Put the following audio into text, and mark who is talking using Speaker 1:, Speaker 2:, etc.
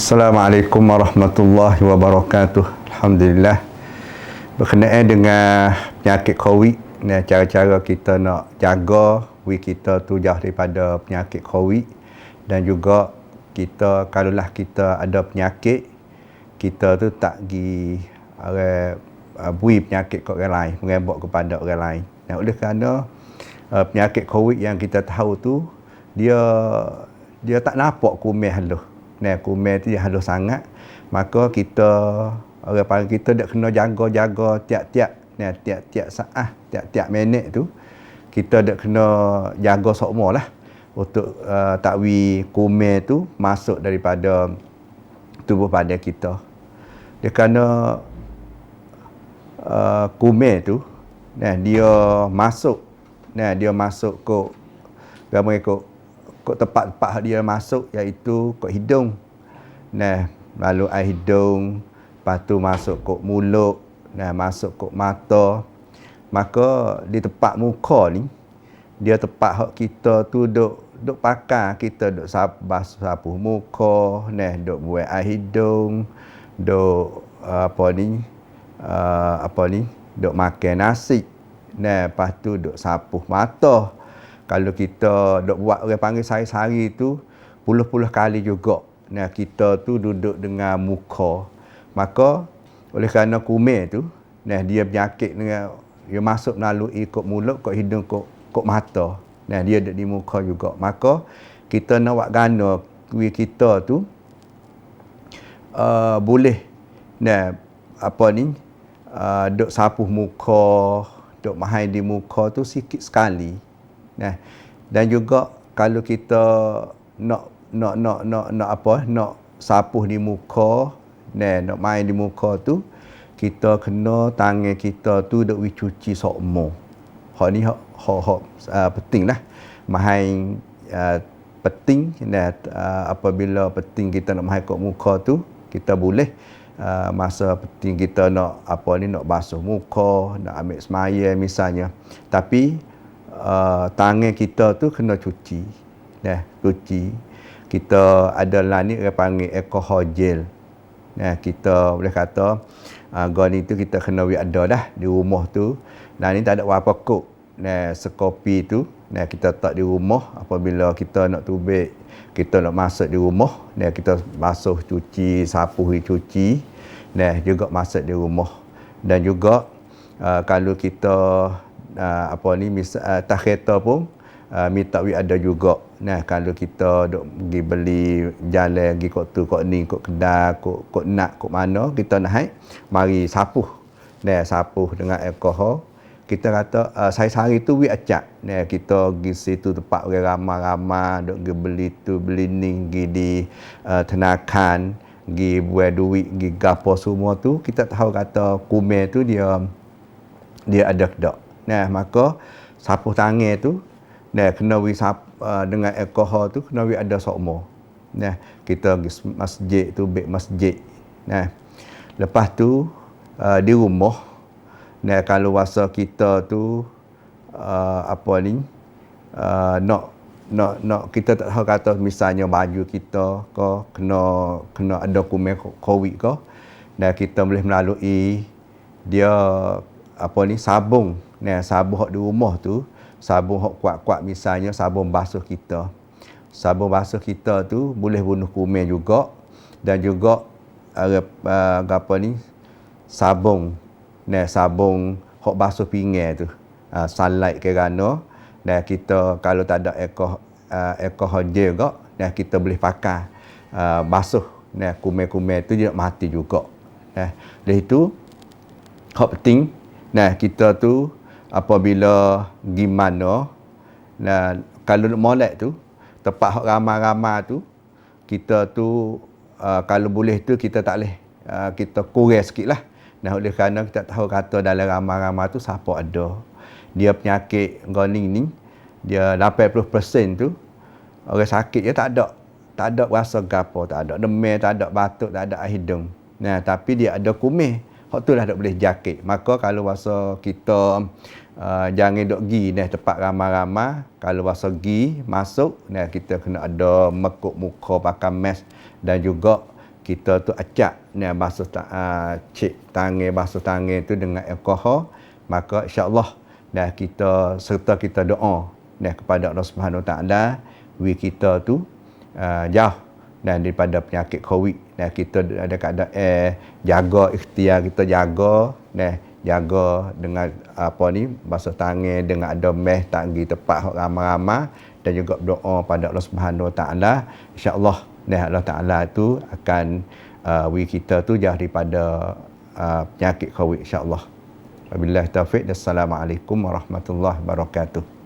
Speaker 1: Assalamualaikum warahmatullahi wabarakatuh. Alhamdulillah. Berkenaan dengan penyakit COVID, ni cara-cara kita nak jaga wi kita tu jauh daripada penyakit COVID dan juga kita kalaulah kita ada penyakit kita tu tak orang uh, penyakit ke orang lain, mengebok kepada orang lain. Dan oleh kerana uh, penyakit COVID yang kita tahu tu dia dia tak nampak kumeh halus Nah, kumel tu yang halus sangat. Maka kita orang panggil kita dak kena jaga-jaga tiap-tiap nah tiap-tiap saat, tiap-tiap minit tu kita dak kena jaga sokmo lah untuk uh, takwi kumel tu masuk daripada tubuh badan kita. Dia kerana uh, kumel tu nah dia masuk nah dia masuk ke gambar ikut kok tempat-tempat dia masuk iaitu kok hidung. Nah, lalu air hidung, lepas tu masuk kok mulut, nah masuk kok mata. Maka di tempat muka ni dia tempat hak kita tu duk duk pakai kita duk sabah sapuh muka, nah duk buat air hidung, duk uh, apa ni uh, apa ni duk makan nasi. Nah, lepas tu duk sapuh mata kalau kita dok buat orang panggil sehari-hari tu puluh-puluh kali juga. Nah kita tu duduk dengan muka. Maka oleh kerana kumir tu nah dia penyakit dengan dia masuk melalui kok mulut kok hidung kok kok mata. Nah dia ada di muka juga. Maka kita nak buat gana kita tu uh, boleh nah apa ni uh, duk sapuh muka duk mahai di muka tu sikit sekali Nah, dan juga kalau kita nak nak nak nak nak apa? Nak sapuh di muka, nah, nak main di muka tu, kita kena tangan kita tu duk cuci sokmo. Hak ni hak hak, hak uh, penting lah. Main uh, penting nah, uh, apabila penting kita nak main kat muka tu, kita boleh uh, masa penting kita nak apa ni nak basuh muka, nak ambil semaya misalnya. Tapi uh, tangan kita tu kena cuci. Nah, cuci. Kita ada lah ni orang panggil alcohol gel. Nah, kita boleh kata uh, goni tu kita kena wi ada dah di rumah tu. Nah, ni tak ada apa kok. Nah, sekopi tu nah kita tak di rumah apabila kita nak tubik kita nak masak di rumah nah kita basuh cuci sapu cuci nah juga masak di rumah dan juga uh, kalau kita uh, apa ni mis uh, tak kereta pun uh, minta wi ada juga. Nah kalau kita dok pergi beli jalan pergi kok tu kok ni kok kedai kok kok nak kok mana kita hai mari sapuh. Nah sapuh dengan alkohol kita kata uh, saya sehari tu wi acak. Nah kita pergi situ tempat orang ramai-ramai dok pergi beli tu beli ni pergi di uh, tenakan pergi buat duit pergi gapo semua tu kita tahu kata kumel tu dia dia ada kedak Nah, maka sapuh tangan tu nah kena wi sap, uh, dengan alkohol tu kena wi ada sokmo. Nah, kita pergi masjid tu bek masjid. Nah. Lepas tu uh, di rumah nah kalau wasa kita tu uh, apa ni uh, nak nak nak kita tak tahu kata misalnya baju kita ke kena kena ada kumen covid ke dan kita boleh melalui dia apa ni sabung Nah, sabun hok di rumah tu, sabun hok kuat-kuat misalnya sabun basuh kita. Sabun basuh kita tu boleh bunuh kuman juga dan juga uh, uh, apa ni? sabun. Nah, sabun hok basuh pinggan tu. Uh, sunlight kerana dan kita kalau tak ada uh, alkohol gel juga, nah kita boleh pakai uh, basuh nah kuman-kuman tu dia mati juga. Nah, dari itu hok penting nah kita tu apabila gimana dan kalau nak molek tu tempat ramai-ramai tu kita tu uh, kalau boleh tu kita tak boleh uh, kita kurang sikit lah nah oleh kerana kita tahu kata dalam ramai-ramai tu siapa ada. Dia penyakit goning ni dia 80% tu orang sakit dia tak ada tak ada rasa gapo tak ada demam tak ada batuk tak ada hidung. Nah tapi dia ada kumis hak tu lah tak boleh jakit. Maka kalau rasa kita uh, jangan dok gi nah tempat ramai-ramai kalau rasa gi masuk nah kita kena ada mekuk muka pakai mask dan juga kita tu acak nah basuh ta, uh, cik tangan basuh tangan tu dengan alkohol maka insyaallah dah kita serta kita doa nah kepada Allah Subhanahu taala wi kita tu uh, jauh dan daripada penyakit covid dan kita ada keadaan eh, jaga ikhtiar kita jaga nah jaga dengan apa ni basuh tangan dengan ada meh tak pergi tempat ramai-ramai dan juga berdoa pada Allah Subhanahu Wa Taala. Insyaallah nah Allah Taala tu akan uh, we kita tu jauh daripada uh, penyakit covid insyaallah. Wabillahi taufik assalamualaikum warahmatullahi wabarakatuh